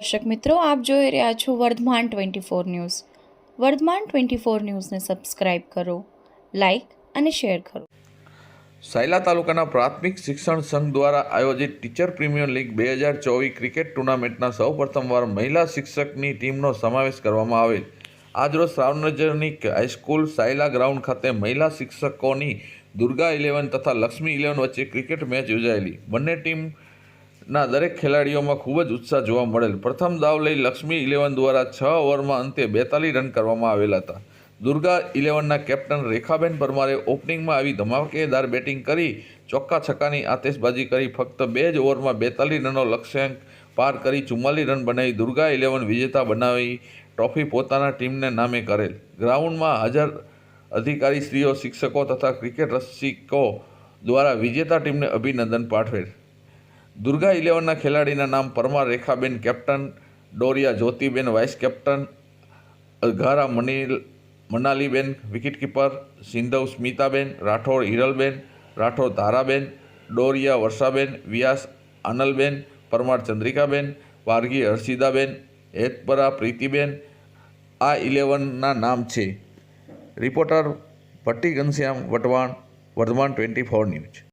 દર્શક મિત્રો, આપ જોઈ રહ્યા છો Vardhman twenty four news. Vardhman twenty four ન્યૂઝને સબસ્ક્રાઇબ કરો, લાઇક અને શેર કરો. સાયલા તાલુકાના પ્રાથમિક શિક્ષણ સંઘ દ્વારા આયોજિત ટીચર પ્રીમિયર લીગ બે હજાર ચોવીસ ક્રિકેટ ટુર્નામેન્ટના સૌ પ્રથમવાર મહિલા શિક્ષકની ટીમનો સમાવેશ કરવામાં આવેલ. આજરોજ સાર્વજનિક હાઈસ્કૂલ સાયલા ગ્રાઉન્ડ ખાતે મહિલા શિક્ષકોની દુર્ગા ઇલેવન તથા લક્ષ્મી ઇલેવન વચ્ચે ક્રિકેટ મેચ યોજાયેલી. બંને ટીમના દરેક ખેલાડીઓમાં ખૂબ જ ઉત્સાહ જોવા મળેલ. પ્રથમ દાવ લઈ લક્ષ્મી ઇલેવન દ્વારા છ ઓવરમાં અંતે બેતાલીસ રન કરવામાં આવેલા હતા. દુર્ગા ઇલેવનના કેપ્ટન રેખાબેન પરમારે ઓપનિંગમાં આવી ધમાકેદાર બેટિંગ કરી ચોક્કા છક્કાની આતશબાજી કરી ફક્ત બે જ ઓવરમાં બેતાલીસ રનનો લક્ષ્યાંક પાર કરી ચુમ્માલીસ રન બનાવી દુર્ગા ઇલેવન વિજેતા બનાવી ટ્રોફી પોતાના ટીમને નામે કરેલ. ગ્રાઉન્ડમાં હાજર અધિકારી સ્ત્રીઓ શિક્ષકો તથા ક્રિકેટ રસિકો દ્વારા વિજેતા ટીમને અભિનંદન પાઠવેલ. દુર્ગા ઇલેવનના ખેલાડીના નામ Parmar Rekhaben captain, Doriya Jyotiben vice captain, Aghara Manil, મનાલીબેન વિકેટકીપર, સિંધવ સ્મિતાબેન, રાઠોડ હિરલબેન, રાઠોડ ધારાબેન, ડોરિયા વર્ષાબેન, વ્યાસ આનલબેન, પરમાર ચંદ્રિકાબેન, વાર્ગી હર્ષિદાબેન, હેતપરા પ્રીતિબેન આ ઇલેવનના નામ છે. Reporter Bhatti Ghanshyam Vatvan, Vardhman twenty four news.